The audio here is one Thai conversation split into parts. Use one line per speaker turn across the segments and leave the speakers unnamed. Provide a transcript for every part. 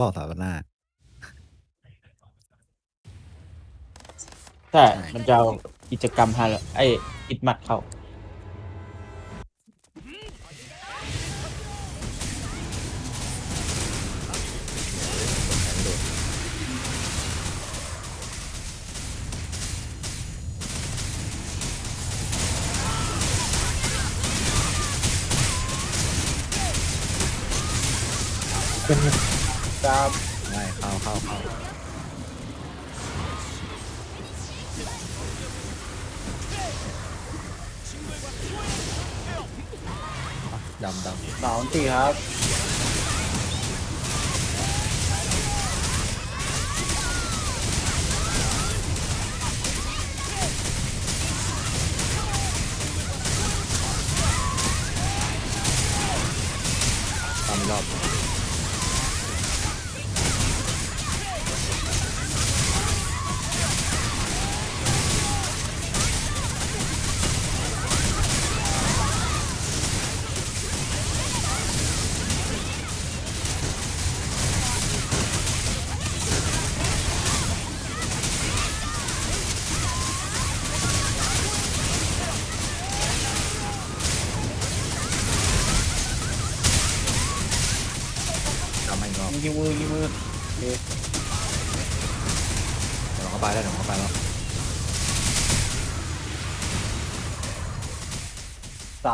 บอกสาวหน้า
ใช่
ใช่
มันจะเอากิจกรรมฮาไอ้อิดหมัดเข้า
ตาม
ไม่เข้าเข้าเข้าดำดำ
สาวตีครับ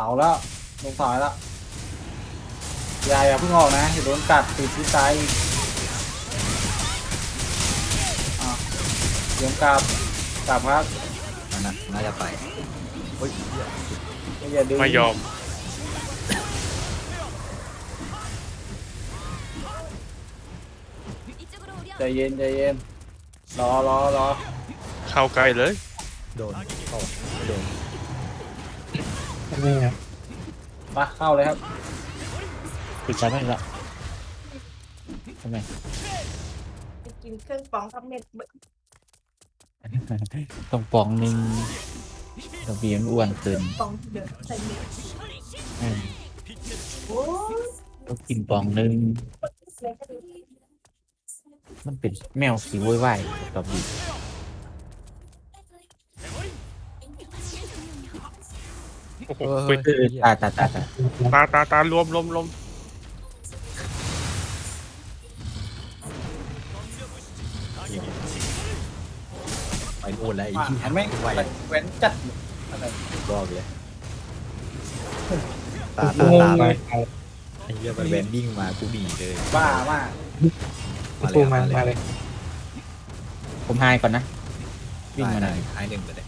า
แล้วล
งสายแล้วอย่าอย่าเพิ่งออกนะเดี๋ยวโดนกัดติดที่ไซอะเดี๋ยวกลับกลับครับ
นั่นน่ะน่าจะไปเฮ้ย
อย่าดึง
ไม่ยอม
ใจเย็นใจเย็นรอรอรอ
เข้าใกล้เลย
โดนเข้าไม่โดน
นี่ครับ
มาเข้าเลยครับ
ปิดการไม่ละทำไม
ไปกินเครื่องปองทับเม็ดเบิด
ต้องปองหนึ่งเราเบียมนอ้วนเกิน
ปองเดือดใส่เม็ด
เออ
โอ้ย
ต้องกินปองหนึ่ง
เล็กก็ดี
มันเป็นแมวสีว้ยวายตอบ
โอ้โห
เออ
ปิด
เออตาตาตาตา
ตาตาตารวมรวมรวม
ไปนู่นแล้วไอ้
อะ
ที่
เห็นไหม
ไป
แหวนจัดอะไร
รอบเลยตาตาง
ง
ตา
เล
เลยยไอ้เหี้ยมันแวนดิ้งมากูหนีเลย
บ้ามาก
ปูมามาเลย
ผมไฮก่อนนะวิ่ง
ได้
มาห
ได้
น่อย
ท้ายหนึ่งไปเลย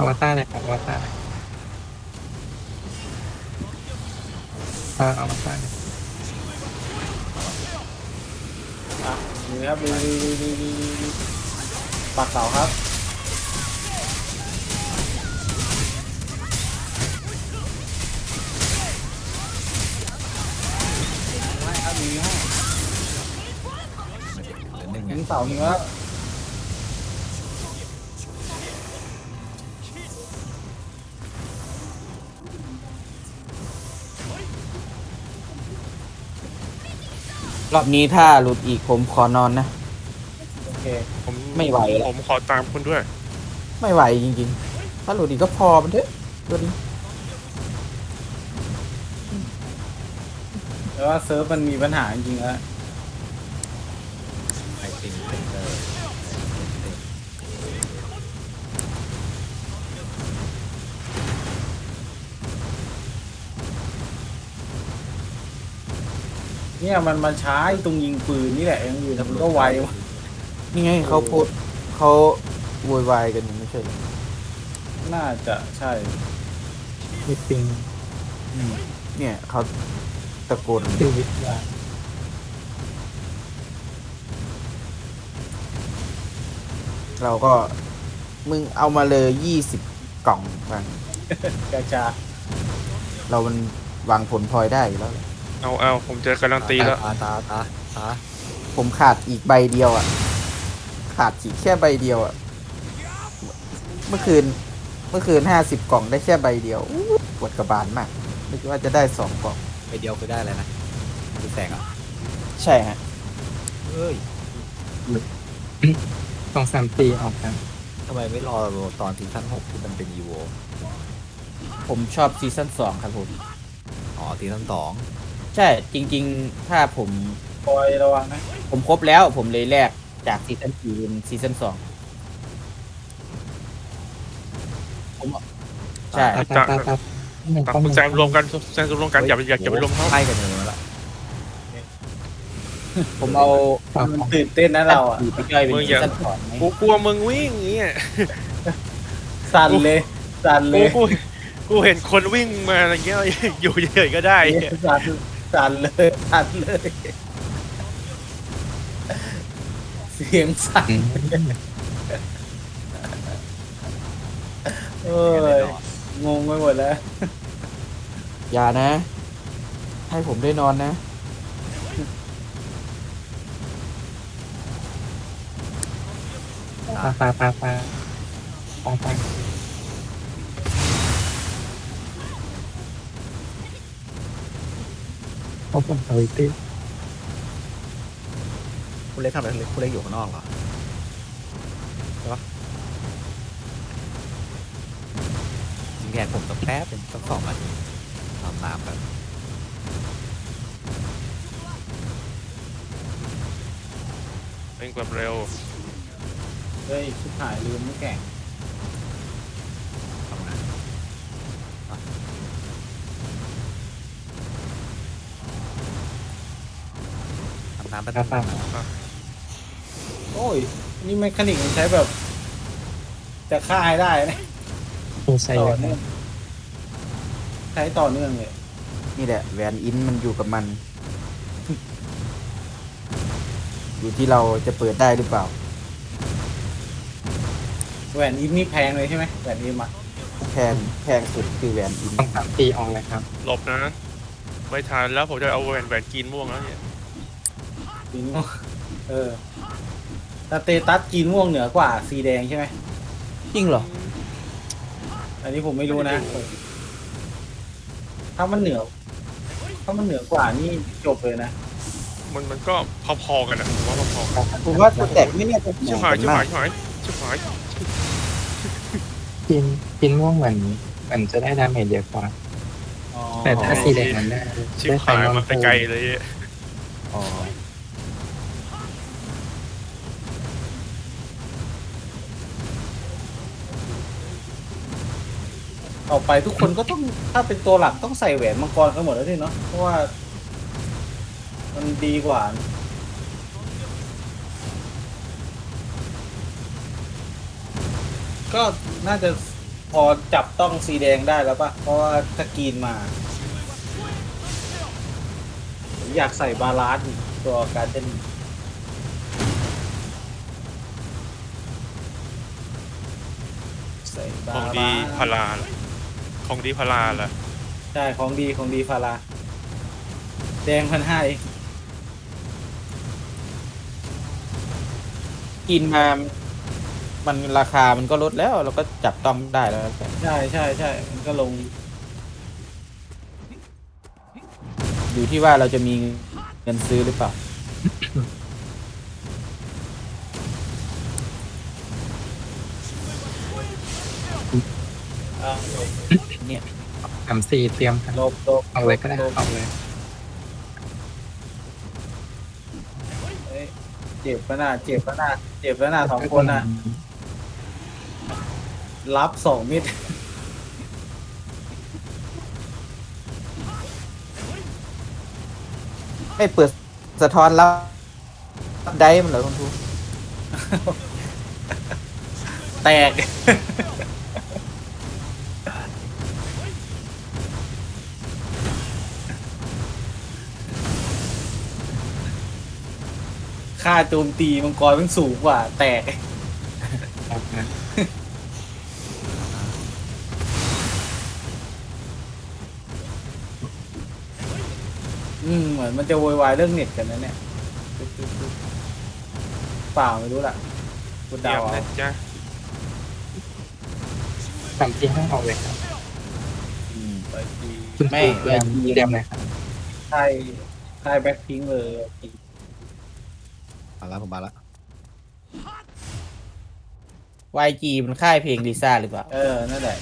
อวตารเลยครับอวตารเลย อ่าอวตารเลย
อะนี่ครับดูดูดูดูดูดูปักเสาครับไม่ครับมีให้
อหนึ่งไง
ยิงเสายิงแล้ว
รอบนี้ถ้าหลุดอีกผมขอนอนนะ
โอเค
ผม
ไม่ไหวแล้ว
ผมขอตามคุณด้วย
ไม่ไหวจริงๆ ถ้าหลุดอีกก็พอมันเถอะตัวนี้
แล้วว่าเซิร์ฟมันมีปัญหาจริงๆแล้ว
ไอติม เซนเตอร์
เนี่ยมันมันช้าไอ้ตรงยิงปืนนี่แหละยังอยู่มันก็ไวว่ะ
นี่ไงเขาพูดเขาโวยวายกันอยู่ไม่ใช่เหรอ
น่าจะใช่
มีปิง
อืมเนี่ยเขาตะโกน
ติวิทยา
เราก็มึงเอามาเลยยี่สิบกล่องบาง
กระจา
เรามันวางผลพลอยได้อยู่แล้ว
เอาเอาผมเจอการันตีแล้ว
ตาตาตาตา
ผมขาดอีกใบเดียวอะ ขาดอีกแค่ใบเดียวอะ เมื่อคืน เมื่อคืนห้าสิบกล่องได้แค่ใบเดียวอู้ปวดกระบาลมากไม่คิดว่าจะได้สองกล่อง
ไปเดียวคือได้อะไรนะคือแสงอะ
ใช่ฮะ
สองสามปีออกกัน
ทำไมไม่รอตอนซีซั่นหกที่มันเป็นยูโว
ผมชอบซีซั่นสองครับผม
อ๋อซีซั่นสอง
ใช่จริง ๆ ถ้าผม
คอยระวังนะ
ผมครบแล้วผมเลยแลกจากซีซั่นสี่เป็นซีซั่นสองผมใช่
ตาตาตาตาหนึ่ง
ตัด
ต้องหนึ่ง
แซงรวมกันแซงรวมกันอย่าไปอย่าอย่าไปรวมเขา
ใช่กันเลยละ
ผมเอา
ต่อ
มันตื่นเต้นนะเราอะ
สี่ไปย่อยเป็นซีซั่นสองไหม
กูกลัวมึงวิ่งอย่างเงี้ย
สั่นเลย สั่นเล
กู
ย
กูกูเห็นคนวิ่งมาอะไรเงี้ยอยู่เฉยๆก็ได้
สั่น สั่นเลยสั่นเลย เสียงสั่น
อืม
เอ้ยงงไปหมดแล้ว
อย่านะ ให้ผมได้นอนนะ
ตาตาตาตาตาตา โอ้โหเฮ้ยตี
คุณเล็กทำอะไรคุณเล็กอยู่ข้างนอกเหรอใช่ปะจริงๆผมต้องแป๊บเป็นต้องสองนาทีทำน้ำกัน
เป็นแบบเร็ว
เฮ้ยชิบหายลืมไม่แก่ง
ทำน้ำไป
ตาตา
โอ้ย นี่แมคานิกมันใช้แบบ จะฆ่าให้ได้นะ
ตูใส่
ต่อ
เลย
เนื่องใช้ต่อเนื่องเลย
นี่แหละแหวนอินมันอยู่กับมัน อยู่ที่เราจะเปิดได้หรือเปล่า
แหวนอินนี่แพงเลยใช่ไหมแหวนอินมา
แพงแพงสุดคือแหวนอิน
สองสามปีออกเลยครับ
หลบนะ ไม่ทันแล้วผมจะเอาแหวนแหวนกินม่วงแล้วเนี่ย
กินม่วงเออสเตตัสกินม่วงเหนือกว่าสีแดงใช่ไหม
จริงเหรอ
อันนี้ผมไม่รู้นะ ถ้ามันเหนือ ถ้ามันเหนือกว่านี่จบเลยนะ
มันมันก็พอๆกันอะผมว่าพอๆกัน
ผมว่าตัวแตกไม่เนี่ยจะ
ชิบหายชิบหายชิบหายชิบหาย
กินกินม่วงเหมือนเหมือนจะได้ดาเมจเยอะกว่า
อ๋อ
แต่ถ้าสีแดงมันได้
ชิบหายมันไปไกลเลย
อ๋อ
ออกไปทุกคนก็ต้องถ้าเป็นตัวหลักต้องใส่แหวนมังกรกันหมดแล้วดิเนาะเพราะว่า มันดีกว่า ก็น่าจะพอจับต้องสีแดงได้แล้วปะเพราะว่าสกรีนมา อยากใส่บาลานซ์อีกตัวการเต้นใส่บา
ของ
ลานซ์
ดีพารา ของดีพาราล่ะ
ใช่ของดีของดีฟาราแดงพันห้าเอง
กินมามันราคามันก็ลดแล้วเราก็จับต้องได้แล้ว
ใช่ใช่ใช่มันก็ลง
อยู่ที่ว่าเราจะมีเงินซื้อหรือเปล่า
อ่า
สามสี่เตรียมครับ
ลบลบ
ออกเลยก็ได้ออกเลย
เอ้ยเจ็บปะน่ะเจ็บปะน่ะเจ็บปะน่ะสองคนน่ะ รับสองมิด
ไม่เปิดสะท้อนรับได้มันเหรอคุณครู
แตก ค่าโจมตีมังกรมันสูงกว่า แตก
ออกนะ
อืมเหมือนมันจะโวยวายเรื่องเน็ตกันนะเนี่ยเปล่าไม่รู้ล่ะคุณ
เตรี
ดาย
ม
วเอา
นะจ๊ะ
สามปีห้าออกเลยครับ
อืมไปดี
คุณครูเตรียมเตรียมเลยครับ
ค่ายค่ายแบ็คพิงเลย
มาแล้วผมมาแล้ว
YG มันค่ายเพลงลิซ่าหรือเปล่า
เออ นั่นแหละ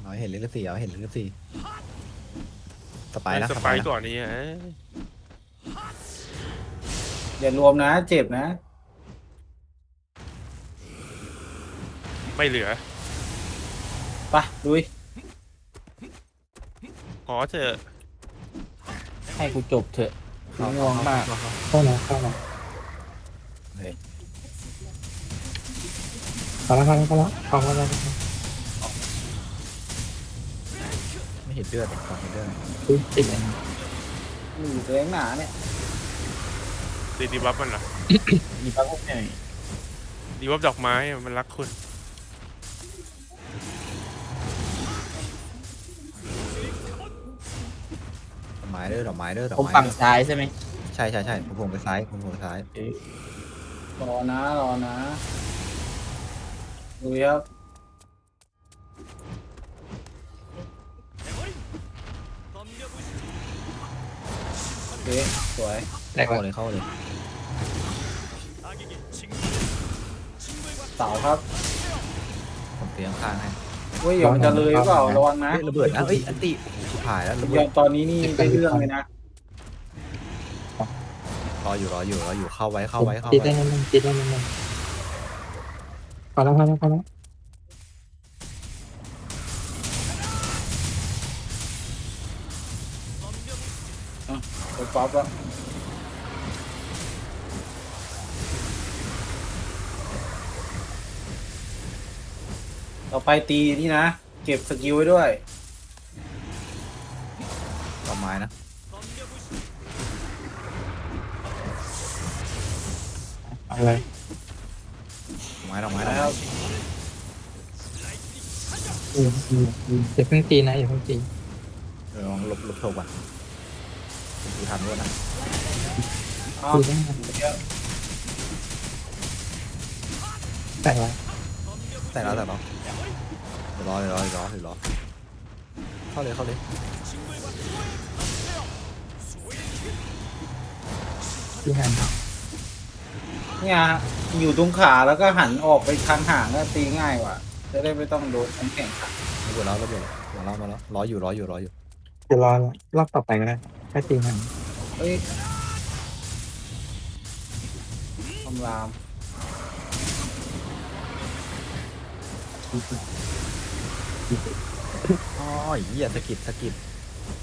เอาให้เห็นเลขสี่เอาให้เห็นเลขสี่สไปร์นะ
ส
ส
ไป
ไปร์
ร์
นะ
ก่อนนี้เอ้ย
อย่ารวมนะ เจ็บนะ
ไม่เหลือ
ไปลุย
ขอเถอะ
ให้กูจบเถอะ ง่วงมาก
เข้ามาเข้ามา
เฮ้ย
เข้าแล้วเข้าแล้วเข้าแล้วเข้าแล้ว
ไม่เห็นเลือดก่เห็นเลือด
ติดติด
อืมตัวเองหนาเนี่ย
ตีดีบัฟมันเหรอ
มีปลาพวกเนี่ย
ดีบัฟดอกไม้มันรักคุณ
ไม้เด้อดอกไม้เด้อดอก
ผม
ไม้
ฝั่ง
เด้อ
ซ้ายใช่ไหม
ใช่ใช่ใช่ผมผมไปซ้ายผมผมไปซ้าย
รอนะรอนะลุยครับโอเคสวย
แรก
เข้า
ว่า
เลยเข้าเลย
เสาครับ
ผมเตรียมข้างให้
เฮ้ยเดี๋ยวมันจะเลยหรือเปล่าระวังนะ
เฮ้ยระเบิดนะเฮ้ยอันติชิบหายแล้วระเบิ
ยอ
ด
มตอนนี้นี่ได้เรื่องเลยนะ
รออยู่รออยู่รออยู่เข้าไว้เข้าไว้เข้า
ติด
ไว้
ได้นั่นติดได้นั่นเข้าแล้วเข้าแล้วเข้าแล้ว
ไปป๊อปแล้ว ต่อไปตีนี่นะ เก็บสกิลไว้ด้วย
ดอกไม้นะ
เอาเลย
ดอกไม้ดอกไม้ดอก
แล้
ไม้
ว
อืมอืมอืมอย่าเพิ่งตีนะอย่าเพิ่งตี
เดี๋ยวลองลบลบโทรก่อนผมดูทันด้วยนะ
อ้า
ตี
ว
ได้แต่ละ
แต่แล้วแต่แล้วเดี๋ยว รอเดี๋ยวรอเดี๋ยวรอเดี๋ยวรอเข้าเลยเข้าเลย
ที่หัน
เนี่ยอยู่ตรงขาแล้วก็หันออกไปทางห่างก็ตีง่ายกว่าจะได้ไม่ต้องโดนน้ำแข็งขัด
ระเบิดแล้วระเบิดแล้วมาแล้วมาแล้วรออยู่รออยู่รออยู่
จะรอรอบต่อไปก็ได้แค่ตีหัน
เฮ้ยคำราม
อ๋อเหี้ยสะกิดสะกิด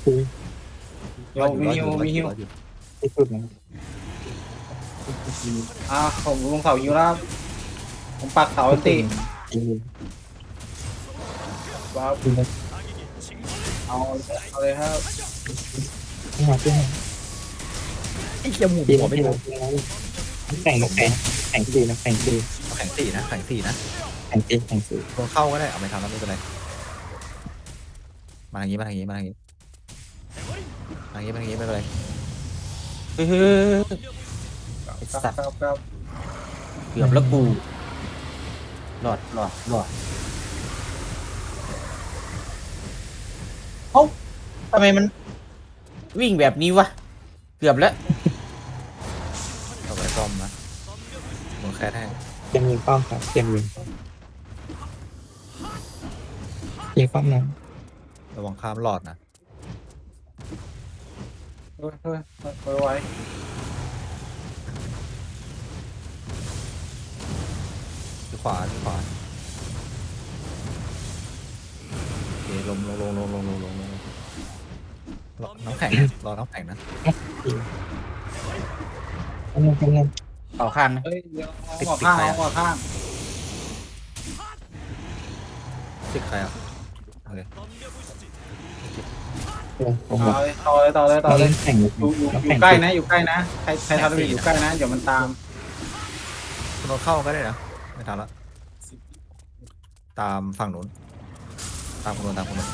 คุย
โยมีฮิวมีฮิว
รออยู่
ที่สุดนะ
อ่าผมลงเสาฮิวแล้วครับผมปักเสาอันติ
ตี
ว้าว
ตีเลย
เอาเลยเอาเลยครับ
ที่หันที่หัน
ไอ้เหี้ยหมู
ตี
หัว
ไม่
ไม่
โด
โด
น
น
แข่งแข่งแข่งตีนะแข่งตี
เอาแข่งสี่นะแข่งสี่นะ
แข่งตีแข่งตี
โดนเข้าก็ได้เอาไม่ทำแล้วไม่เป็นไร มาทางนี้มาทางนี้มาทางนี้มาทางนี้มาทางนี้ไม่เป็นไร
เฮ้ย
ไอ้สัตว์
เกือบแล้วกูหลอดหลอดหลอดเอ้าทำไมมันวิ่งแบบนี้วะ เกือบแล้ว
เอาไว้ซ่อมนะโดนแค่แท้ง
เตรียมยิงป้อมครับเตรียมยิงยิงป้อมนะ
ระวังข้ามหลอดนะ
เฮ้ยเฮ้ยเฮ้ยไว้
ที่ขวาที่ขวาโอเคลงลงลงลงลงลงลงลงรอน้ำแข็งนะรอน้ำแข็งนะ
ป้อมนึงป้อมนึง
ต่อข้างนะ
เฮ้ยเดี๋ยวเอาหัวข้างเอาหัวข้าง
ติดใครอะ เค
เออผม
ต่อเลยต่อเลยต่อเลยต่อ
เรา
เล
เล่
ย
นแข่งอยู่
อยู่อยู่อ
แข่
ยู่
ง
ใกล้นะอยู่ใกล้นะใครใครทำอะไรอยู่ใกล้นะเดี๋ยวมันตาม
คุณโดนเข้าก็ได้นะไม่ทันละตามฝั่งนู้นตามคุณโดนตามคุณโดน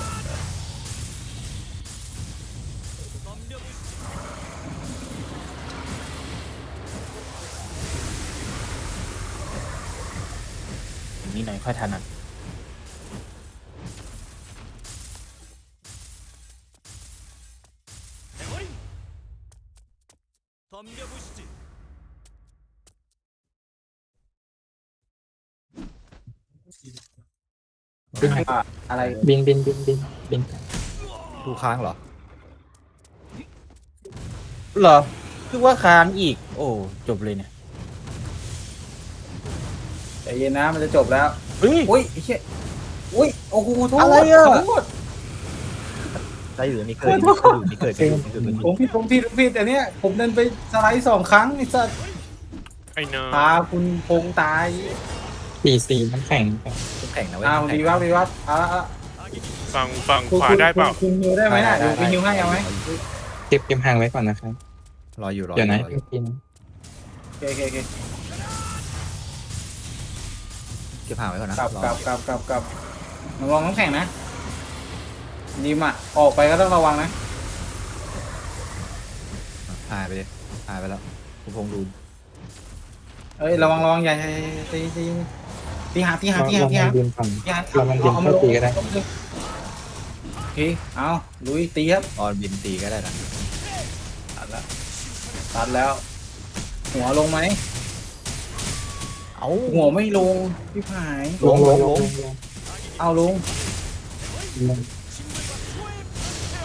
อย่างนี้หน่อยค่อยทันอะ
덤벼보시 지.
아, อะไร
บินบินบินบินบิน
ดูค้างเหรอ
เหรอคือว่าค้างอีก โอ้จบเลยเนี่ย
ใจเย็นนะมันจะจบแล้ว
เฮ้ย
อุ้ยไอ้เชี่ยอุ้ย โอ้โหโทษ
อะไรอะ
ขโทษ
ได้อยู่มีเกิดมีเกิดมีเกิดมีเกิดมี
ผ
เกิ
ม
ด
ผิดผมผิดผมผิดอันเนี้ยผมเดินไปสไลด์สองครั้งไอ้สัส
ไอ้เนอ
พาคุณพงษ์ตาย
สี่สี่น้ำแข็ง
แข่งนะเว้ย
อ้าวมีวับมีวับเอาละเอาละ
ฝั่งฝั่ง
คุณ
ขวา
คุณ
ได้เปล่า
คุณคุณฮิวได้ไหมน่ะเดี๋ยวคุณฮิวให้เอาไหม
เก็บเก็บห่างไว้ก่อนนะครับ
รออยู่รออ
เดี๋ยวนะ
รออยู่
กิน
โอเคโอเคโอเค
เก็บผ่าไว้ก่อนนะ
กลับ
รอก
ลับกลับกลับกลับระวังน้ำแข็งนะ ดีมอะ ออกไปก็ต้องระวังนะ
หายไปเลยหายไปแล้วคุณพงษ์ดู
เอ้ยระวังระวังอย่าอย่าอย่าอย่าตีตีตีหาตีหา
เรา
ตีหา
เรา
ตี
มา
หา
บินก่อน
ตีหา
เรามันยิงเข้าตีก็ได้
โอเคเอาลุยตีครับ
ตอนบินตีก็ได้นะ
ตัดแล้วตัดแล้ว หัวลงไหม
เอ้า
หัวไม่ลงพี่ผาย
ลงลงลงลง
เอาลง
ลง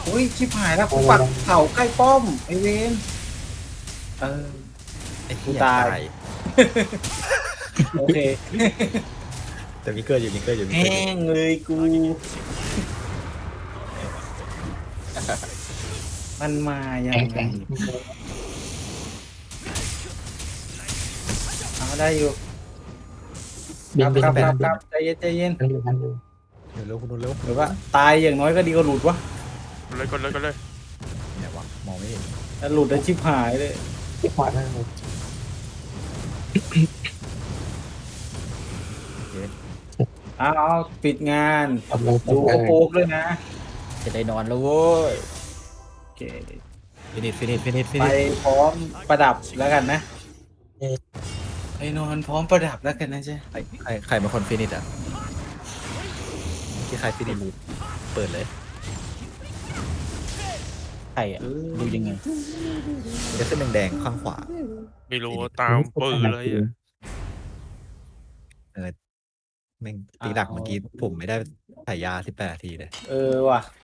อุ้ยชิบหายแล้วกูปักเสาใกล้ป้อมไอเวนเออ
ไอ้เหี้
กูตายโอเค
แต่มีเกิดอยู่มีเกิดอยู่มีเกิด
แห้
อยู่
งเลยกู มันมายั
แข็ง
งไง
แข็ง
เอาได้อยู่
บินบิน
ครับ
บิน
ครับ
บิ
คนรับใจเย็นใจเย็น
มันอยู่มันอยู่
เดี๋ยวเร็วคุณดูเร็ว
หรือว่าตายอย่างน้อยก็ดีกว่าหลุดวะ
กดเลยกดเลยกดเลย
เนี่ยวะมองไม่เห็น
ถ้าหลุดแล้วชิบหายเลย
ที่ขวาได้เลย
เอาเอาปิดงาน
เอาลง
ดู
ได้
โอ๊
เลย
กด้วยนะ
จะได้นอนแล้วโว้ย
โอเค
ฟินิชฟินิชฟินิชฟิ
ไป
นิช
พร้อมประดับแล้วกันนะไปนอนพร้อมประดับแล้วกันนะเจ๊
ใครใครใครเป็นคนฟินิชอะที่ใครฟินิชเปิดเลย
ใครอะดูยังไง
มันจะขึ้นแดงๆข้างขวา
ไม่รู้ตามปืนเลยอะ
แม่งตีดักเมื่อกี้ผมไม่ได้ถ่ายยาสิบแปดนาทีเลย
เออว่ะ